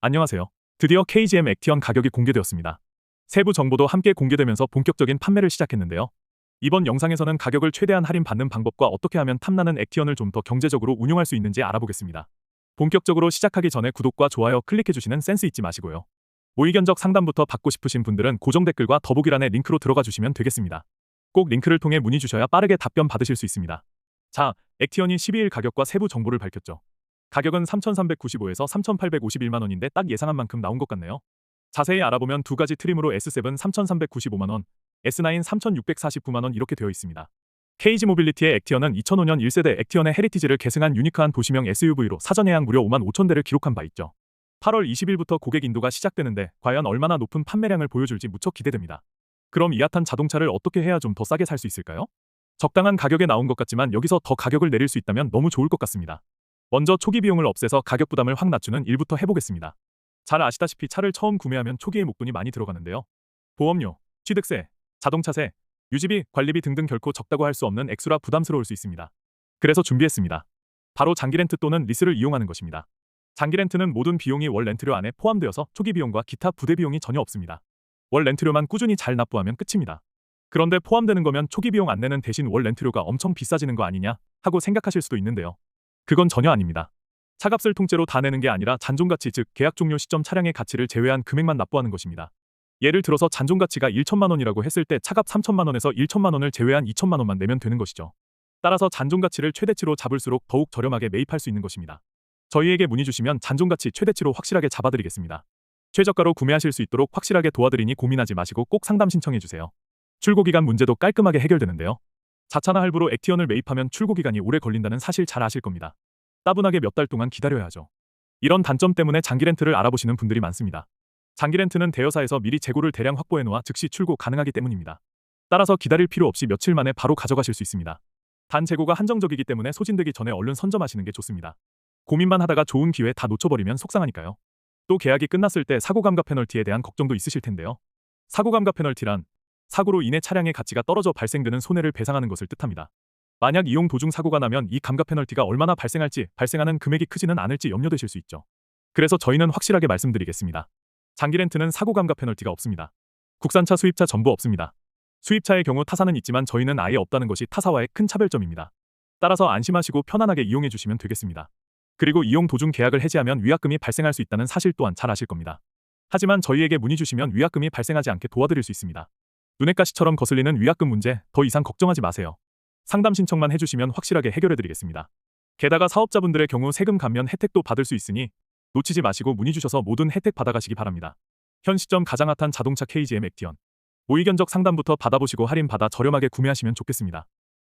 안녕하세요. 드디어 KGM 액티언 가격이 공개되었습니다. 세부 정보도 함께 공개되면서 본격적인 판매를 시작했는데요. 이번 영상에서는 가격을 최대한 할인 받는 방법과 어떻게 하면 탐나는 액티언을 좀 더 경제적으로 운용할 수 있는지 알아보겠습니다. 본격적으로 시작하기 전에 구독과 좋아요 클릭해주시는 센스 잊지 마시고요. 모의견적 상담부터 받고 싶으신 분들은 고정 댓글과 더보기란에 링크로 들어가 주시면 되겠습니다. 꼭 링크를 통해 문의 주셔야 빠르게 답변 받으실 수 있습니다. 자, 액티언이 12일 가격과 세부 정보를 밝혔죠. 가격은 3,395에서 3,851만 원인데 딱 예상한 만큼 나온 것 같네요. 자세히 알아보면 두 가지 트림으로 S7 3,395만 원, S9 3,649만 원 이렇게 되어 있습니다. KG 모빌리티의 액티언은 2005년 1세대 액티언의 헤리티지를 계승한 유니크한 도시명 SUV로 사전 예약 무려 5만 5천 대를 기록한 바 있죠. 8월 20일부터 고객 인도가 시작되는데 과연 얼마나 높은 판매량을 보여줄지 무척 기대됩니다. 그럼 이 핫한 자동차를 어떻게 해야 좀 더 싸게 살 수 있을까요? 적당한 가격에 나온 것 같지만 여기서 더 가격을 내릴 수 있다면 너무 좋을 것 같습니다. 먼저 초기 비용을 없애서 가격 부담을 확 낮추는 일부터 해보겠습니다. 잘 아시다시피 차를 처음 구매하면 초기에 목돈이 많이 들어가는데요. 보험료, 취득세, 자동차세, 유지비, 관리비 등등 결코 적다고 할 수 없는 액수라 부담스러울 수 있습니다. 그래서 준비했습니다. 바로 장기 렌트 또는 리스를 이용하는 것입니다. 장기 렌트는 모든 비용이 월 렌트료 안에 포함되어서 초기 비용과 기타 부대 비용이 전혀 없습니다. 월 렌트료만 꾸준히 잘 납부하면 끝입니다. 그런데 포함되는 거면 초기 비용 안 내는 대신 월 렌트료가 엄청 비싸지는 거 아니냐 하고 생각하실 수도 있는데요. 그건 전혀 아닙니다. 차값을 통째로 다 내는 게 아니라 잔존가치 즉 계약 종료 시점 차량의 가치를 제외한 금액만 납부하는 것입니다. 예를 들어서 잔존가치가 1천만 원이라고 했을 때 차값 3천만 원에서 1천만 원을 제외한 2천만 원만 내면 되는 것이죠. 따라서 잔존가치를 최대치로 잡을수록 더욱 저렴하게 매입할 수 있는 것입니다. 저희에게 문의 주시면 잔존가치 최대치로 확실하게 잡아드리겠습니다. 최저가로 구매하실 수 있도록 확실하게 도와드리니 고민하지 마시고 꼭 상담 신청해 주세요. 출고 기간 문제도 깔끔하게 해결되는데요. 자차나 할부로 액티언을 매입하면 출고 기간이 오래 걸린다는 사실 잘 아실 겁니다. 따분하게 몇 달 동안 기다려야 하죠. 이런 단점 때문에 장기 렌트를 알아보시는 분들이 많습니다. 장기 렌트는 대여사에서 미리 재고를 대량 확보해 놓아 즉시 출고 가능하기 때문입니다. 따라서 기다릴 필요 없이 며칠 만에 바로 가져가실 수 있습니다. 단 재고가 한정적이기 때문에 소진되기 전에 얼른 선점하시는 게 좋습니다. 고민만 하다가 좋은 기회 다 놓쳐버리면 속상하니까요. 또 계약이 끝났을 때 사고 감가 페널티에 대한 걱정도 있으실 텐데요. 사고 감가 페널티란 사고로 인해 차량의 가치가 떨어져 발생되는 손해를 배상하는 것을 뜻합니다. 만약 이용 도중 사고가 나면 이 감가 페널티가 얼마나 발생할지 발생하는 금액이 크지는 않을지 염려되실 수 있죠. 그래서 저희는 확실하게 말씀드리겠습니다. 장기 렌트는 사고 감가 페널티가 없습니다. 국산차 수입차 전부 없습니다. 수입차의 경우 타사는 있지만 저희는 아예 없다는 것이 타사와의 큰 차별점입니다. 따라서 안심하시고 편안하게 이용해 주시면 되겠습니다. 그리고 이용 도중 계약을 해지하면 위약금이 발생할 수 있다는 사실 또한 잘 아실 겁니다. 하지만 저희에게 문의 주시면 위약금이 발생하지 않게 도와드릴 수 있습니다. 눈엣 가시처럼 거슬리는 위약금 문제 더 이상 걱정하지 마세요. 상담 신청만 해주시면 확실하게 해결해드리겠습니다. 게다가 사업자분들의 경우 세금 감면 혜택도 받을 수 있으니 놓치지 마시고 문의 주셔서 모든 혜택 받아가시기 바랍니다. 현 시점 가장 핫한 자동차 KGM 액티언. 모의견적 상담부터 받아보시고 할인 받아 저렴하게 구매하시면 좋겠습니다.